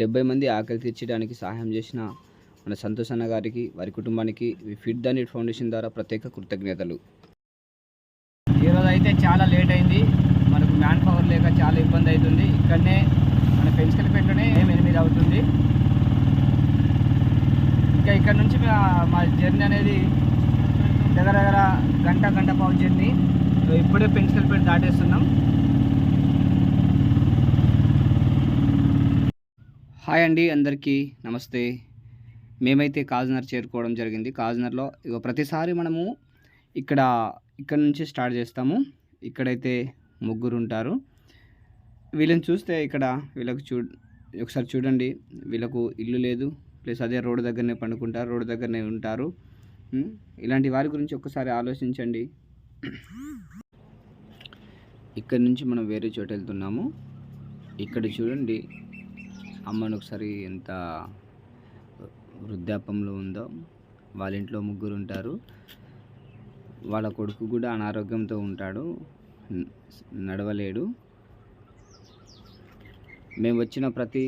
డెబ్బై మంది ఆకలి తీర్చడానికి సహాయం చేసిన మన సంతోష్ అన్న గారికి వారి కుటుంబానికి ఫిట్ ద నీట్ ఫౌండేషన్ ద్వారా ప్రత్యేక కృతజ్ఞతలు. ఈరోజు అయితే చాలా లేట్ అయింది. మనకు మ్యాన్ పవర్ లేక చాలా ఇబ్బంది అవుతుంది. ఇక్కడనే మన పెంచుకలపేటలోనే ఎనిమిది అవుతుంది. ఇంకా ఇక్కడ నుంచి మా- మా జర్నీ అనేది దగ్గర దగ్గర గంట గంట పావు జర్నీ. ఇప్పుడే పెంచుకలపేట దాటేస్తున్నాం. హాయ్ అండి అందరికీ నమస్తే. మేమైతే కాజనర్ చేరుకోవడం జరిగింది. కాజనర్లో ఇగో ప్రతిసారి మనము ఇక్కడ ఇక్కడ నుంచి స్టార్ట్ చేస్తాము. ఇక్కడైతే ముగ్గురు ఉంటారు వీళ్ళని చూస్తే ఇక్కడ వీళ్ళకు చూ ఒకసారి చూడండి. వీళ్ళకు ఇల్లు లేదు. ప్లస్ అదే రోడ్డు దగ్గరనే పండుకుంటారు రోడ్డు దగ్గరనే ఉంటారు. ఇలాంటి వారి గురించి ఒక్కసారి ఆలోచించండి. ఇక్కడ నుంచి మనం వేరే చోట వెళ్తున్నాము. ఇక్కడ చూడండి. అమ్మను ఒకసారి ఎంత వృద్ధాపంలో ఉందో వాళ్ళ ఇంట్లో ముగ్గురు ఉంటారు. వాళ్ళ కొడుకు కూడా అనారోగ్యంతో ఉంటాడు. నడవలేడు. మేము వచ్చిన ప్రతి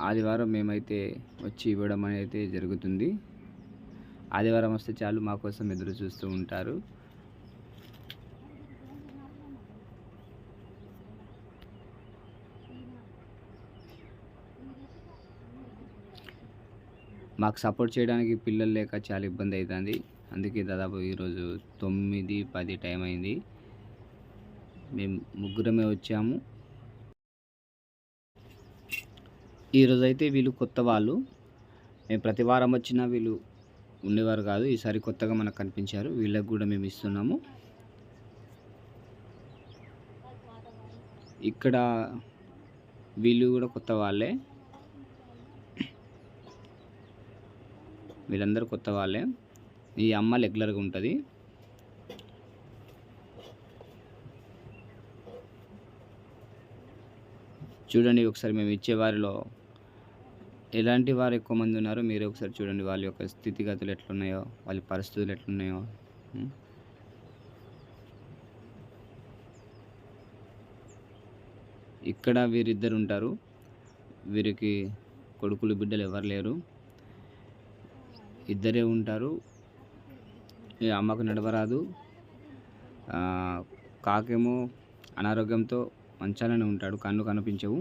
ఆదివారం మేమైతే వచ్చి ఇవ్వడం అనేది జరుగుతుంది. ఆదివారం వస్తే చాలు మా కోసం ఎదురు చూస్తూ ఉంటారు. మాకు సపోర్ట్ చేయడానికి పిల్లలు లేక చాలా ఇబ్బంది అవుతుంది అందుకే దాదాపు ఈరోజు తొమ్మిది పది టైం అయింది. మేము ముగ్గురమే వచ్చాము. ఈరోజు అయితే వీళ్ళు కొత్త వాళ్ళు. మేము ప్రతి వారం వచ్చినా వీళ్ళు ఉండేవారు కాదు. ఈసారి కొత్తగా మనకు కనిపించారు. వీళ్ళకి కూడా మేము ఇస్తున్నాము. ఇక్కడ వీళ్ళు కూడా కొత్త వాళ్ళే. వీళ్ళందరూ కొత్త వాళ్ళే. ఈ అమ్మ రెగ్యులర్గా ఉంటుంది. చూడండి ఒకసారి మేము ఇచ్చే వారిలో ఎలాంటి వారు ఎక్కువ మంది ఉన్నారో? మీరు ఒకసారి చూడండి వాళ్ళ యొక్క స్థితిగతులు ఎట్లున్నాయో వాళ్ళ పరిస్థితులు ఎట్లున్నాయో. ఇక్కడ వీరిద్దరు ఉంటారు. వీరికి కొడుకులు బిడ్డలు ఎవరు లేరు. ఇద్దరే ఉంటారు. ఈ అమ్మకు నడవరాదు. కాకేమో అనారోగ్యంతో మంచాలనే ఉంటాడు. కన్ను కనిపించవు.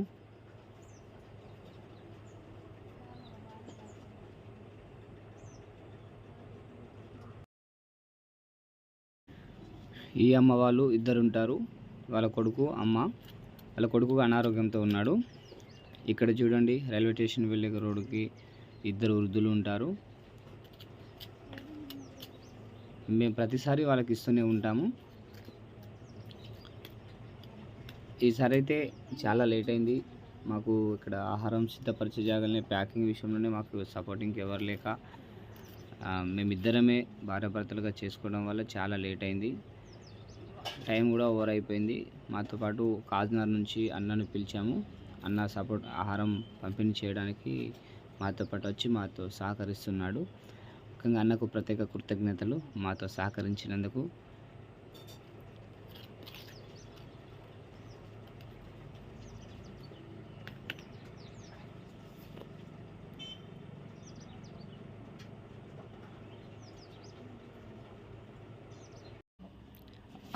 ఈ అమ్మ వాళ్ళు ఇద్దరు ఉంటారు వాళ్ళ కొడుకు అమ్మ. వాళ్ళ కొడుకు అనారోగ్యంతో ఉన్నాడు. ఇక్కడ చూడండి రైల్వే స్టేషన్ వెళ్ళే రోడ్డుకి ఇద్దరు వృద్ధులు ఉంటారు. మేము ప్రతిసారి వాళ్ళకి ఇస్తూనే ఉంటాము. ఈసారి అయితే చాలా లేట్ అయింది. మాకు ఇక్కడ ఆహారం సిద్ధపరిచే జాగాలనే ప్యాకింగ్ విషయంలోనే మాకు సపోర్టింగ్ ఎవరు లేక మేమిద్దరమే భార్యాభర్తలుగా చేసుకోవడం వల్ల చాలా లేట్ అయింది. టైం కూడా ఓవర్ అయిపోయింది. మాతో పాటు కాజ్నార్ నుంచి అన్నను పిలిచాము. అన్న సపోర్ట్ ఆహారం పంపిణీ చేయడానికి మాతో పాటు వచ్చి మాతో సహకరిస్తున్నాడు. ముఖ్యంగా అన్నకు ప్రత్యేక కృతజ్ఞతలు మాతో సహకరించినందుకు.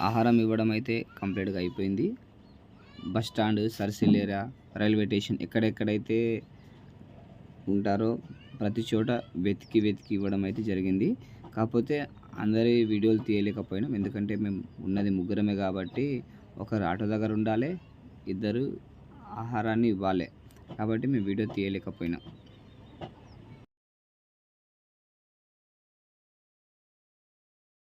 ఆహారం ఇవ్వడం అయితే కంప్లీట్గా అయిపోయింది. Bus stand circle area railway station ఎక్కడెక్కడైతే ఉంటారో ప్రతి చోట వెతికి వెతికి ఇవ్వడం అయితే జరిగింది. కాకపోతే అందరి వీడియోలు తీయలేకపోయినాం. ఎందుకంటే మేము ఉన్నది ముగ్గురమే కాబట్టి ఒకరు ఆటో దగ్గర ఉండాలి ఇద్దరు ఆహారాన్ని ఇవ్వాలి. కాబట్టి మేము వీడియో తీయలేకపోయినాం.